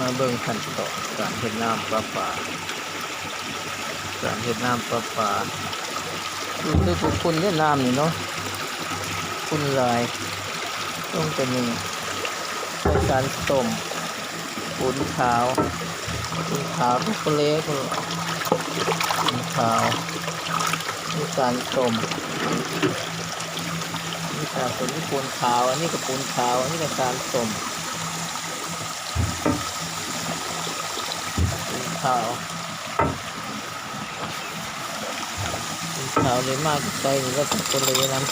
มาเบิ่งขั้นตอนการเฮ็ดน้ำประปาการเฮ็ดน้ำประปาดูคือพวกคุณเล่นน้ำนี่เนาะคุณลายต้องเป็นนี่ใช้การต้มปูนขาวปูนขาวทุกเล็กปูนขาวมีการต้มมีการต้มที่ปูนขาว อันนี้ก็ปูนขาว อันนี้ก็การต้ม ขาวสีขาวเลยมากใจนี่ก็เป็นคนเลยนั้น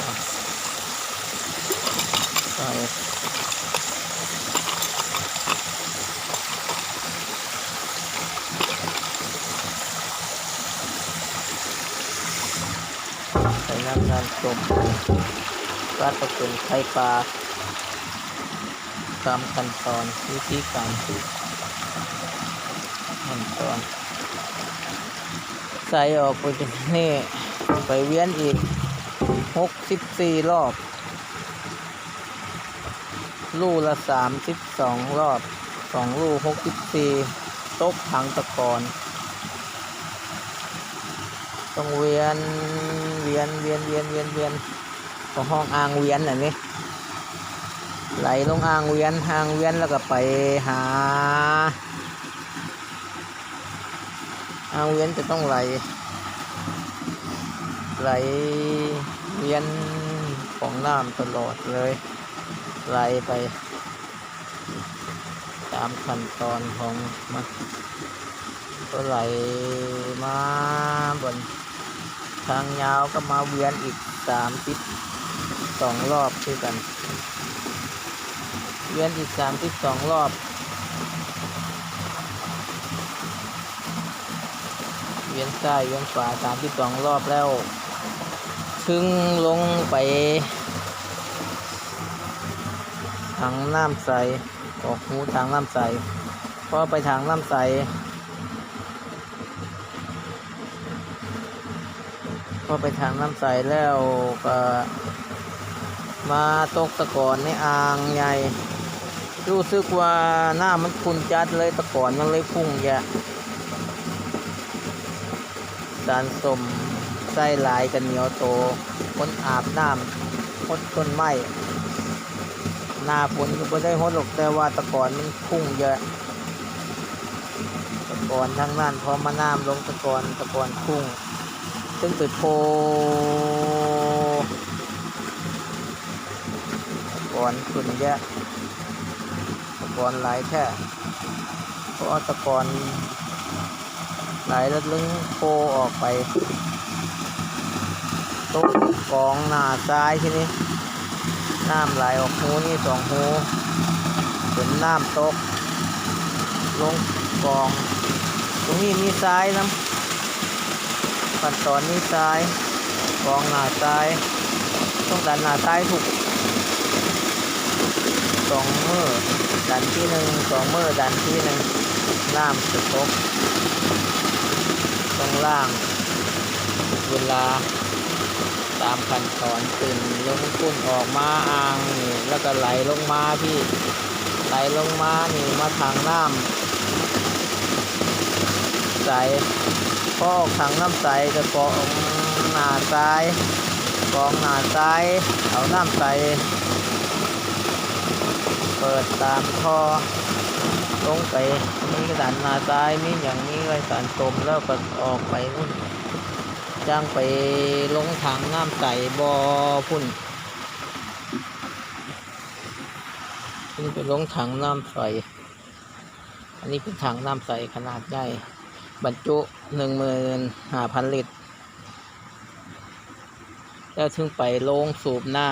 อะใส่ใส่น้ำน้ำส้มปลาตะกุนไข่ปลาตามขั้นตอนวิธีการ ตอนใส่ออกไปจากนี่ไปเวียนอีกหกสิบสี่รอบ ลูละสามสิบสองรอบสองลูหกสิบสี่ตกถังตะกอนต้องเวียนเวียนเวียนเวียนเวียนเวียนของห้องอ่างเวียนอันนี้ไหลลงอ่างเวียนอ่างเวียนแล้วก็ไปหา อางเวียนจะต้องไหล ไหลเวียนของน้ำตลอดเลย ไหลไป ตามขั้นตอนของมันก็ไหลมาบน ทางยาวก็มาเวียนอีกสามสิบสองรอบด้วยกัน เวียนอีกสามสิบสองรอบ วียนซ้ายเวียนขวาสามสิบสองรอบแล้ว ถึงลงไป ทางน้ำใสออกหูทางน้ำใสพอไปทางน้ำใสพอไปทางน้ำใสแล้วก็มาตกตะกอนในอ่างใหญ่ รู้สึกว่าหน้ามันขุ่นจัดเลยตะกอนมันเลยพุ่งแยะ สารสมไส้ลายกันเหนียวโตคนอาบน้ำพดต้นไม้หน้าฝนก็ไม่ได้ฮดหรอกแต่ว่าตะกอนมันพุ่งเยอะ ตะกอนทั้งนั้นพอมาน้ำลงตะกอนตะกอนพุ่ง ซึ่งไปโพตะกอนขึ้นเยอะ ตะกอนหลายแค่เพราะตะกอน ไหลแล้วลึงโพออกไปตกกองหน้าซ้ายทีนี้น้ำไหลออกหูนี่สองหูเป็นน้ำตก ลงกอง ตรงนี้มีซ้ายนะขั้นตอนนี้ซ้ายกองหน้าซ้าย ต้องดันหน้าซ้ายถูกสองมือดันที่หนึ่งสองมือดันที่หนึ่งน้ำตก ตรงล่าง เวลาตามขั้นตอนขึ้นลงพุ่นออกมาอ่างนี่แล้วก็ไหลลงมาพี่ไหลลงมานี่มาทางน้ำใสพอออกทางน้ำใสก็กองหนาซ้ายกองหนาซ้ายเอาน้ำใสเปิดตามท่อ ลงไปมีกระดานมาซ้ายมีอย่างนี้ไรสารตมแล้วก็ออกไปนู่นจ้างไปลงถังน้ำใสบอพุ่นนี่ไปลงถังน้ำใส อันนี้เป็นถังน้ำใสขนาดใหญ่ บรรจุหนึ่งหมื่นห้าพันลิตร แล้วถึงไปลงสูบน้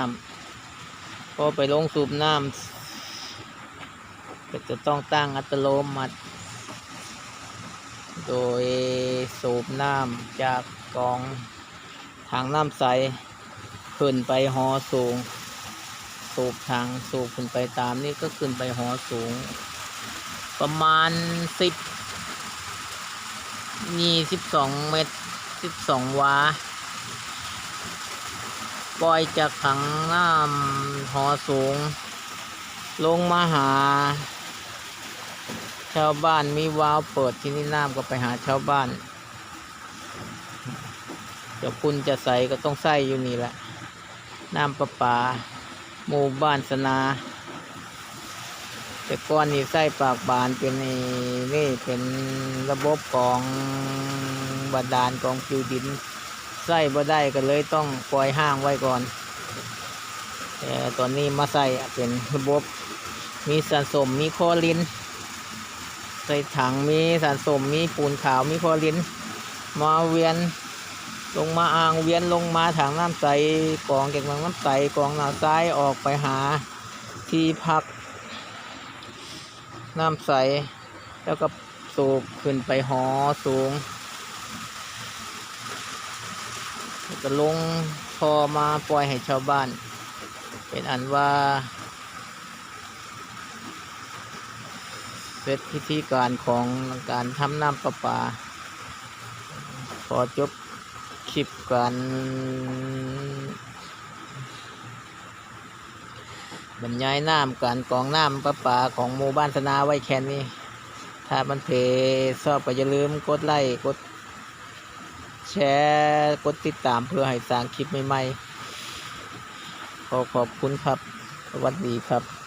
ำพอไปลงสูบน้ำ ก็จะต้องตั้งอัตโนมัติ โดยสูบน้ำจากกองทางน้ำใส ขึ้นไปหอสูง สูบทางสูบขึ้นไปตามนี้ก็ขึ้นไปหอสูง ประมาณสิบยี่สิบสองเมตรสิบสองวาปล่อยจากถังน้ำหอสูง ลงมาหา ชาวบ้านมีวาวเปิดที่นี่น้ำก็ไปหาชาวบ้านจะคุณจะใส่ก็ต้องใส่อยู่นี่แหละน้ำประปาหมู่บ้านสนา แต่ก่อนนี่ใส่ปากบานเป็นนี่เป็นระบบกรองบาดาลกรองผิวดินใส่บ่ได้ก็เลยต้องปล่อยห้างไว้ก่อนแต่ตอนนี้มาใส่เป็นระบบมีสารสมมีคลอริน ใส่ถังมีสารสมมีปูนขาวมีคลอรินมาเวียน ลงมาอ่างเวียนลงมาถังน้ำใสกองเก็บน้ำใสกองน้ำซ้ายออกไปหาที่พัก น้ำใส แล้วก็สูบขึ้นไปหอสูงแล้วก็ลงพอมาปล่อยให้ชาวบ้าน เป็นอันว่า เสร็จพิธีการของการทำน้ำประปาพอจบคลิปการบรรยายน้ำการกองน้ำประปาของหมู่บ้านสนาไว้แค่นี้ ถ้ามันเพชอบก็อย่าลืมกดไลค์กดแชร์กดติดตามเพื่อให้สร้างคลิปใหม่ๆ ขอขอบคุณครับ สวัสดีครับ